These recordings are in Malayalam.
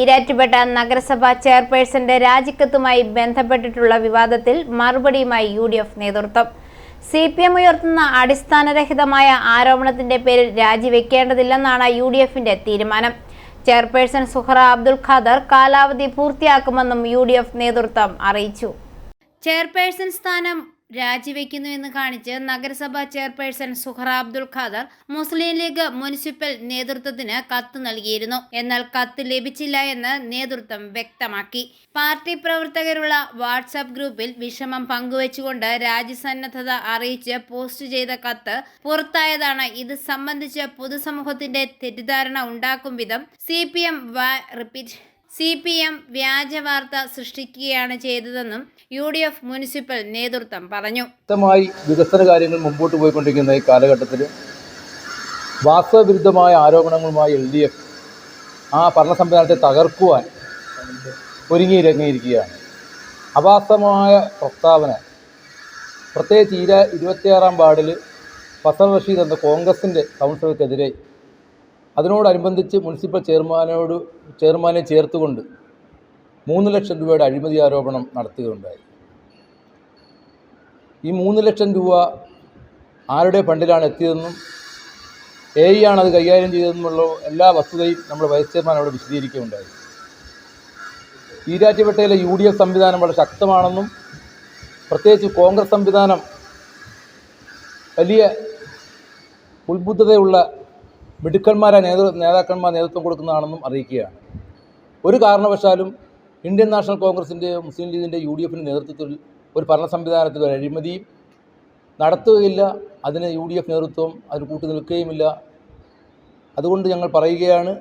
ഈരാറ്റുപേട്ട നഗരസഭാ ചെയർപേഴ്സന്റെ രാജിക്കത്തുമായി ബന്ധപ്പെട്ടിട്ടുള്ള വിവാദത്തിൽ മറുപടിയുമായി യു ഡി എഫ് നേതൃത്വം. സി പി എം ഉയർത്തുന്ന അടിസ്ഥാനരഹിതമായ ആരോപണത്തിന്റെ പേരിൽ രാജിവെക്കേണ്ടതില്ലെന്നാണ് യു ഡി എഫിന്റെ തീരുമാനം. ചെയർപേഴ്സൺ സുഹറ അബ്ദുൽ ഖാദർ കാലാവധി പൂർത്തിയാക്കുമെന്നും യു ഡി എഫ് നേതൃത്വം അറിയിച്ചു. ചെയർപേഴ്സൺ സ്ഥാനം രാജിവെക്കുന്നുവെന്ന് കാണിച്ച് നഗരസഭാ ചെയർപേഴ്സൺ സുഹറ അബ്ദുൽ ഖാദർ മുസ്ലിം ലീഗ് മുനിസിപ്പൽ നേതൃത്വത്തിന് കത്ത് നൽകിയിരുന്നു. എന്നാൽ കത്ത് ലഭിച്ചില്ല എന്ന് നേതൃത്വം വ്യക്തമാക്കി. പാർട്ടി പ്രവർത്തകരുള്ള വാട്സാപ്പ് ഗ്രൂപ്പിൽ വിഷമം പങ്കുവച്ചുകൊണ്ട് രാജ്യസന്നദ്ധത അറിയിച്ച് പോസ്റ്റ് ചെയ്ത കത്ത് പുറത്തായതാണ്. ഇത് സംബന്ധിച്ച് പൊതുസമൂഹത്തിന്റെ തെറ്റിദ്ധാരണ ഉണ്ടാക്കും വിധം C P M repeat C P M വ്യാജ വാർത്ത സൃഷ്ടിക്കുകയാണ് ചെയ്തതെന്നും യു ഡി എഫ് മുനിസിപ്പൽ നേതൃത്വം പറഞ്ഞു. വ്യക്തമായി വികസന കാര്യങ്ങൾ മുമ്പോട്ട് പോയിക്കൊണ്ടിരിക്കുന്ന ഈ കാലഘട്ടത്തിൽ വാസ്തവവിരുദ്ധമായ ആരോപണങ്ങളുമായി എൽ ഡി എഫ് ആ ഭരണ സംവിധാനത്തെ തകർക്കുവാൻ ഒരുങ്ങിയിറങ്ങിയിരിക്കുകയാണ് അവാസ്തവമായ പ്രസ്താവന. പ്രത്യേകിച്ച് ഈര ഇരുപത്തിയാറാം വാർഡിൽ ഫസൽ റഷീദ് എന്ന കോൺഗ്രസിന്റെ കൗൺസിലർക്കെതിരെ അതിനോടനുബന്ധിച്ച് മുനിസിപ്പൽ ചെയർമാനോട് ചെയർമാനെ ചേർത്തുകൊണ്ട് മൂന്ന് ലക്ഷം രൂപയുടെ അഴിമതി ആരോപണം നടത്തുകയുണ്ടായി. ഈ മൂന്ന് ലക്ഷം രൂപ ആരുടെ ഫണ്ടിലാണ് എത്തിയതെന്നും എ ആണ് അത് കൈകാര്യം ചെയ്തതെന്നുള്ള എല്ലാ വസ്തുതയും നമ്മുടെ വൈസ് ചെയർമാൻ അവിടെ വിശദീകരിക്കുകയുണ്ടായി. ഈരാറ്റുപേട്ടയിലെ യു ഡി എഫ് സംവിധാനം വളരെ ശക്തമാണെന്നും പ്രത്യേകിച്ച് കോൺഗ്രസ് സംവിധാനം വലിയ ഉത്ബുദ്ധതയുള്ള മിടുക്കന്മാരായ നേതൃ നേതാക്കന്മാർ നേതൃത്വം കൊടുക്കുന്നതാണെന്നും അറിയിക്കുകയാണ്. ഒരു കാരണവശാലും ഇന്ത്യൻ നാഷണൽ കോൺഗ്രസിന്റെ മുസ്ലിം ലീഗിന്റെ യു ഡി എഫിന്റെ നേതൃത്വത്തിൽ ഒരു ഭരണ സംവിധാനത്തിൽ ഒരു അഴിമതിയും നടത്തുകയില്ല. അതിന് യു ഡി എഫ് നേതൃത്വം അതിന് കൂട്ടു നിൽക്കുകയുമില്ല. അതുകൊണ്ട് ഞങ്ങൾ പറയുകയാണ്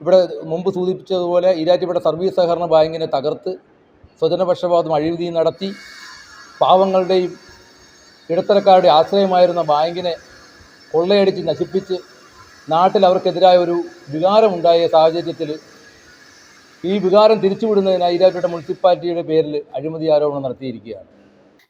ഇവിടെ മുമ്പ് സൂചിപ്പിച്ചതുപോലെ ഈരാറ്റുപേട്ട സർവീസ് സഹകരണ ബാങ്കിനെ തകർത്ത് സ്വജനപക്ഷപാതം അഴിമതിയും നടത്തി പാവങ്ങളുടെയും ഇടത്തരക്കാരുടെ ആശ്രയമായിരുന്ന ബാങ്കിനെ കൊള്ളയടിച്ച് നശിപ്പിച്ച് നാട്ടിൽ അവർക്കെതിരായ ഒരു വികാരമുണ്ടായ സാഹചര്യത്തിൽ ഈ വികാരം തിരിച്ചുവിടുന്നതിനായി ഈരാറ്റുപേട്ട മുനിസിപ്പാലിറ്റിയുടെ പേരിൽ അഴിമതി ആരോപണം നടത്തിയിരിക്കുകയാണ്.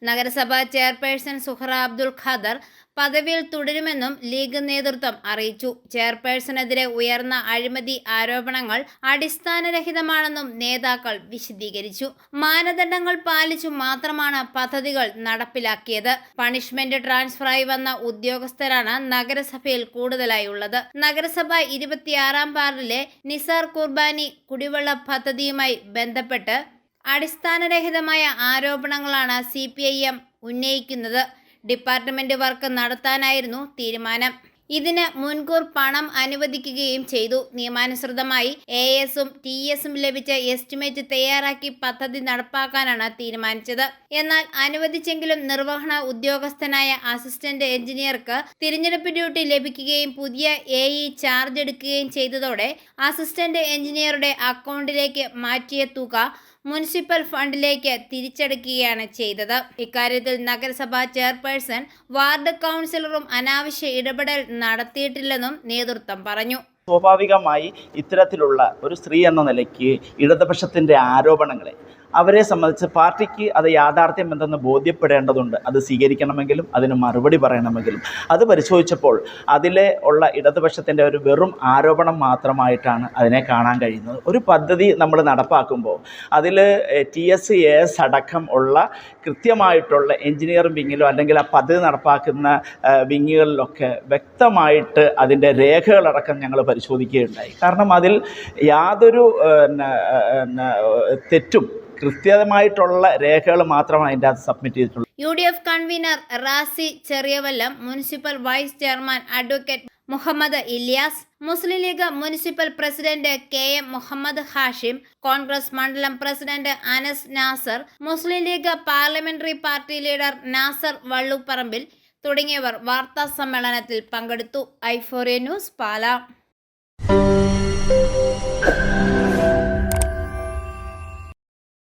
നഗരസഭാ ചെയർപേഴ്സൺ സുഹറ അബ്ദുൽ ഖാദർ പദവിയിൽ തുടരുമെന്നും ലീഗ് നേതൃത്വം അറിയിച്ചു. ചെയർപേഴ്സണെതിരെ ഉയർന്ന അഴിമതി ആരോപണങ്ങൾ അടിസ്ഥാനരഹിതമാണെന്നും നേതാക്കൾ വിശദീകരിച്ചു. മാനദണ്ഡങ്ങൾ പാലിച്ചു മാത്രമാണ് പദ്ധതികൾ നടപ്പിലാക്കിയത്. പണിഷ്മെന്റ് ട്രാൻസ്ഫറായി വന്ന ഉദ്യോഗസ്ഥരാണ് നഗരസഭയിൽ കൂടുതലായി ഉള്ളത്. നഗരസഭ ഇരുപത്തിയാറാം വാർഡിലെ നിസാർ കുർബാനി കുടിവെള്ള പദ്ധതിയുമായി ബന്ധപ്പെട്ട് അടിസ്ഥാനരഹിതമായ ആരോപണങ്ങളാണ് സി പി ഐ എം ഉന്നയിക്കുന്നത്. ഡിപ്പാർട്ട്മെന്റ് വർക്ക് നടത്താനായിരുന്നു തീരുമാനം. ഇതിന് മുൻകൂർ പണം അനുവദിക്കുകയും ചെയ്തു. നിയമാനുസൃതമായി എ എസും ടി എസും ലഭിച്ച എസ്റ്റിമേറ്റ് തയ്യാറാക്കി പദ്ധതി നടപ്പാക്കാനാണ് തീരുമാനിച്ചത്. എന്നാൽ അനുവദിച്ചെങ്കിലും നിർവഹണ ഉദ്യോഗസ്ഥനായ അസിസ്റ്റന്റ് എഞ്ചിനീയർക്ക് തിരഞ്ഞെടുപ്പ് ഡ്യൂട്ടി ലഭിക്കുകയും പുതിയ എ ഇ ചാർജ് എടുക്കുകയും ചെയ്തതോടെ അസിസ്റ്റന്റ് എഞ്ചിനീയറുടെ അക്കൗണ്ടിലേക്ക് മാറ്റിയ തുക മുനിസിപ്പൽ ഫണ്ടിലേക്ക് തിരിച്ചടയ്ക്കുകയാണ് ചെയ്തത്. ഇക്കാര്യത്തിൽ നഗരസഭാ ചെയർപേഴ്സൺ വാർഡ് കൗൺസിലറും അനാവശ്യ ഇടപെടൽ നടത്തിയിട്ടില്ലെന്നും നേതൃത്വം പറഞ്ഞു. സ്വാഭാവികമായി ഇത്തരത്തിലുള്ള ഒരു സ്ത്രീ എന്ന നിലയ്ക്ക് ഇടതുപക്ഷത്തിന്റെ ആരോപണങ്ങളെ അവരെ സംബന്ധിച്ച് പാർട്ടിക്ക് അത് യാഥാർത്ഥ്യം എന്തെന്ന് ബോധ്യപ്പെടേണ്ടതുണ്ട്. അത് സ്വീകരിക്കണമെങ്കിലും അതിന് മറുപടി പറയണമെങ്കിലും. അത് പരിശോധിച്ചപ്പോൾ അതിലെ ഉള്ള ഇടതുപക്ഷത്തിന്റെ ഒരു വെറും ആരോപണം മാത്രമായിട്ടാണ് അതിനെ കാണാൻ കഴിയുന്നത്. ഒരു പദ്ധതി നമ്മൾ നടപ്പാക്കുമ്പോൾ അതിൽ ടി എസ് എ എസ് അടക്കം ഉള്ള കൃത്യമായിട്ടുള്ള എഞ്ചിനീയറിംഗ് വിങ്ങിലോ അല്ലെങ്കിൽ ആ പദ്ധതി നടപ്പാക്കുന്ന വിങ്ങുകളിലൊക്കെ വ്യക്തമായിട്ട് അതിന്റെ രേഖകളടക്കം ഞങ്ങൾ പരിശോധിക്കുകയുണ്ടായി. കാരണം അതിൽ യാതൊരു തെറ്റും കൃത്യമായിട്ടുള്ള രേഖകൾ മാത്രമാണ് അതിന്റെ അകത്ത് സബ്മിറ്റ് ചെയ്തിട്ടുള്ളത്. U D F convener Rasi Cheriyavallam municipal vice chairman advocate Muhammad Ilyas Muslim League municipal president K M Muhammad Hashim Congress മണ്ഡലം president Anas Nasar Muslim League parliamentary party leader Nasar Vallupparambil തുടങ്ങിയവർ വാർത്താ സമ്മേളനത്തിൽ പങ്കെടുത്തു. ഐഫോറിയ ന്യൂസ് പാല.